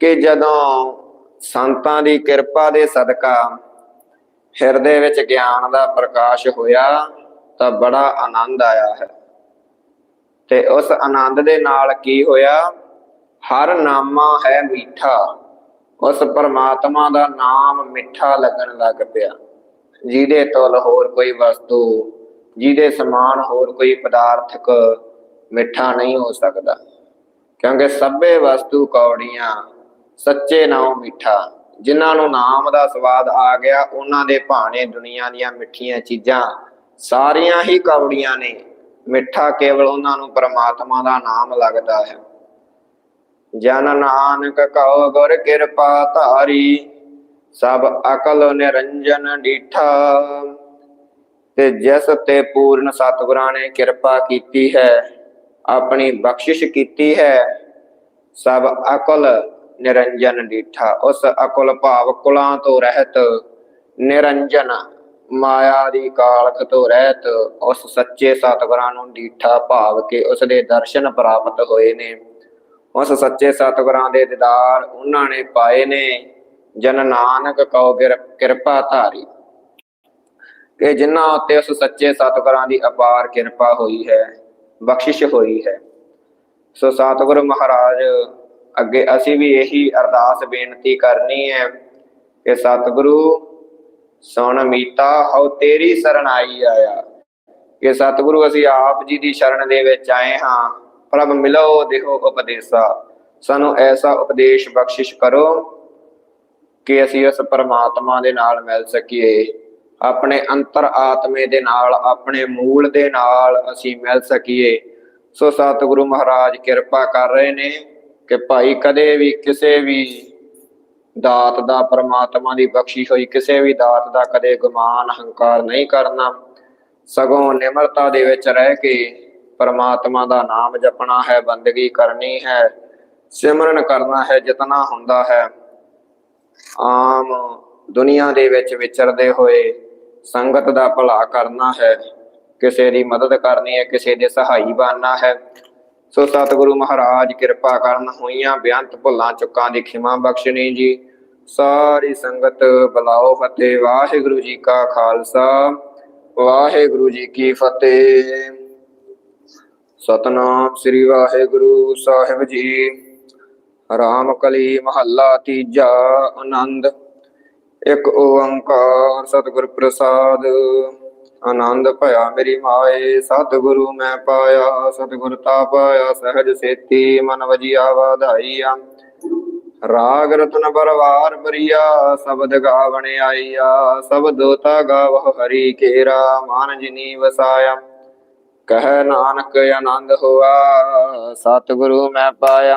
ਕਿ ਜਦੋਂ ਸੰਤਾਂ ਦੀ ਕਿਰਪਾ ਦੇ ਸਦਕਾ ਹਿਰਦੇ ਵਿੱਚ ਗਿਆਨ ਦਾ ਪ੍ਰਕਾਸ਼ ਹੋਇਆ, ਤਾਂ ਬੜਾ ਆਨੰਦ ਆਇਆ ਹੈ। ਤੇ ਉਸ ਆਨੰਦ ਦੇ ਨਾਲ ਕੀ ਹੋਇਆ? ਹਰ ਨਾਮਾ ਹੈ ਮੀਠਾ। ਉਸ ਪਰਮਾਤਮਾ ਦਾ ਨਾਮ ਮਿੱਠਾ ਲੱਗਣ ਲੱਗ ਪਿਆ। ਜਿਹਦੇ ਤੁਲ ਹੋਰ ਕੋਈ ਵਸਤੂ, ਜਿਹਦੇ ਸਮਾਨ ਹੋਰ ਕੋਈ ਪਦਾਰਥਕ ਮਿੱਠਾ ਨਹੀਂ ਹੋ ਸਕਦਾ। ਕਿਉਂਕਿ ਸਭੇ ਵਸਤੂ ਕੌੜੀਆਂ, ਸੱਚੇ ਨਾਮ ਮਿੱਠਾ। ਜਿਨ੍ਹਾਂ ਨੂੰ ਨਾਮ ਦਾ ਸਵਾਦ ਆ ਗਿਆ, ਉਹਨਾਂ ਦੇ ਭਾਣੇ ਦੁਨੀਆ ਦੀਆਂ ਮਿੱਠੀਆਂ ਚੀਜ਼ਾਂ ਸਾਰੀਆਂ ਹੀ ਕੌੜੀਆਂ ਨੇ। ਮਿੱਠਾ ਕੇਵਲ ਉਹਨਾਂ ਨੂੰ ਪਰਮਾਤਮਾ ਦਾ ਨਾਮ ਲੱਗਦਾ ਹੈ। ਜਨ ਨਾਨਕ ਕਉ ਗੁਰ ਕਿਰਪਾ ਧਾਰੀ, ਸਭ ਅਕਲ ਨਿਰੰਜਨ ਡੀਠਾ। ਤੇ ਜਿਸ ਤੇ ਪੂਰਨ ਸਤਿਗੁਰਾਂ ਨੇ ਕਿਰਪਾ ਕੀਤੀ ਹੈ, ਆਪਣੀ ਬਖਸ਼ਿਸ਼ ਕੀਤੀ ਹੈ, ਸਭ ਅਕਲ ਨਿਰੰਜਨ ਡੀਠਾ। ਉਸ ਅਕਲ ਭਾਵ ਕੁਲਾਂ ਤੋਂ ਰਹਿਤ, ਨਿਰੰਜਨ ਮਾਇਆ ਦੀ ਕਾਲਖ ਤੋਂ ਰਹਿਤ, ਉਸ ਸੱਚੇ ਸਤਿਗੁਰਾਂ ਨੂੰ ਡੀਠਾ ਭਾਵ ਕੇ ਉਸ ਦੇ ਦਰਸ਼ਨ ਪ੍ਰਾਪਤ ਹੋਏ ਨੇ। ਉਸ ਸੱਚੇ ਸਤਿਗੁਰਾਂ ਦੇ ਦੀਦਾਰ ਉਹਨਾਂ ਨੇ ਪਾਏ ਨੇ। ਜਨ ਨਾਨਕ ਕਉ ਕਿਰ- ਕਿਰਪਾ ਧਾਰੀ। ਕਿ ਜਿਨ੍ਹਾਂ ਉੱਤੇ ਉਸ ਸੱਚੇ ਸਤਿਗੁਰਾਂ ਦੀ ਅਪਾਰ ਕਿਰਪਾ ਹੋਈ ਹੈ, ਬਖਸ਼ਿਸ਼ ਹੋਈ ਹੈ। ਸੋ ਸਤਿਗੁਰ ਮਹਾਰਾਜ, ਅੱਗੇ ਅਸੀਂ ਵੀ ਇਹੀ ਅਰਦਾਸ ਬੇਨਤੀ ਕਰਨੀ ਹੈ ਕਿ ਸਤਿਗੁਰੂ, ਸੁਣ ਮੀਤਾ, ਹਉ ਤੇਰੀ ਸਰਣਾਈ ਆਇਆ। ਕਿ ਸਤਿਗੁਰੂ, ਅਸੀਂ ਆਪ ਜੀ ਦੀ ਸ਼ਰਨ ਦੇ ਵਿੱਚ ਆਏ ਹਾਂ। ਪ੍ਰਭ ਮਿਲੋ, ਦੇਹੋ ਉਪਦੇਸਾ। ਸਾਨੂੰ ਐਸਾ ਉਪਦੇਸ਼ ਬਖਸ਼ਿਸ਼ ਕਰੋ ਕਿ ਅਸੀਂ ਉਸ ਪਰਮਾਤਮਾ ਦੇ ਨਾਲ ਮਿਲ ਸਕੀਏ। ਆਪਣੇ ਅੰਤਰ ਆਤਮੇ ਦੇ ਨਾਲ, ਆਪਣੇ ਮੂਲ ਦੇ ਨਾਲ ਅਸੀਂ ਮਿਲ ਸਕੀਏ। ਸੋ ਸਤਿਗੁਰੂ ਮਹਾਰਾਜ, ਕਿਰਪਾ ਕਰ ਰਹੇ ਨੇ ਕਿ ਭਾਈ ਕਦੇ ਵੀ ਕਿਸੇ ਵੀ ਦਾਤ ਦਾ, ਪਰਮਾਤਮਾ ਦੀ ਬਖਸ਼ਿਸ਼ ਹੋਈ ਕਿਸੇ ਵੀ ਦਾਤ ਦਾ ਕਦੇ ਗੁਮਾਨ, ਹੰਕਾਰ ਨਹੀਂ ਕਰਨਾ। ਸਗੋਂ ਨਿਮਰਤਾ ਦੇ ਵਿੱਚ ਰਹਿ ਕੇ ਪਰਮਾਤਮਾ ਦਾ ਨਾਮ ਜਪਣਾ ਹੈ, ਬੰਦਗੀ ਕਰਨੀ ਹੈ, ਸਿਮਰਨ ਕਰਨਾ ਹੈ, ਜਿਤਨਾ ਹੁੰਦਾ ਹੈ। ਆਮ ਦੁਨੀਆ ਦੇ ਵਿੱਚ ਵਿਚਰਦੇ ਹੋਏ ਸੰਗਤ ਦਾ ਭਲਾ ਕਰਨਾ ਹੈ। ਕਿਸੇ ਦੀ ਮਦਦ ਕਰਨੀ ਹੈ, ਕਿਸੇ ਦੇ ਸਹਾਈ ਬਣਨਾ ਹੈ। ਸੋ ਸਤਿਗੁਰੂ ਮਹਾਰਾਜ, ਕਿਰਪਾ ਕਰਨ ਹੋਈਆਂ ਬੇਅੰਤ ਭੁੱਲਾਂ, ਚੁੱਕਾਂ ਦੀ ਖਿਮਾ ਬਖਸ਼ਣੀ ਜੀ। ਸਾਰੀ ਸੰਗਤ ਬਲਾਓ ਫਤਿਹ। ਵਾਹਿਗੁਰੂ ਜੀ ਕਾ ਖਾਲਸਾ, ਵਾਹਿਗੁਰੂ ਜੀ ਕੀ ਫਤਿਹ। ਸਤਨਾਮ ਸ੍ਰੀ ਵਾਹਿਗੁਰੂ ਸਾਹਿਬ ਜੀ। ਰਾਮ ਕਲੀ ਮਹੱਲਾ ਤੀਜਾ ਆਨੰਦ। ਇੱਕ ਓੰਕਾਰ ਸਤਿਗੁਰ ਪ੍ਰਸਾਦ। ਆਨੰਦ ਭਇਆ ਮੇਰੀ ਮਾਏ, ਸਤਿਗੁਰੂ ਮੈਂ ਪਾਇਆ, ਸਤਿਗੁਰ ਤਾ ਪਾਇਆ, ਸਹਿਜ ਸੇਤੀ ਮਨ ਵਜੀਆ ਵਾਧਾਈਆ। ਰਾਗ ਰਤਨ ਬਰਵਾਰ ਬਰੀਆ ਸ਼ਬਦ ਗਾਵਣ ਆਈਆ, ਸ਼ਬਦ ਤਾ ਗਾਵ ਹਰੀ ਕੇਰਾ ਮਾਨ ਜਿਨੀ ਵਸਾਇਆ। ਕਹਿ ਨਾਨਕ ਆਨੰਦ ਹੋਆ ਸਤਿਗੁਰੂ ਮੈਂ ਪਾਇਆ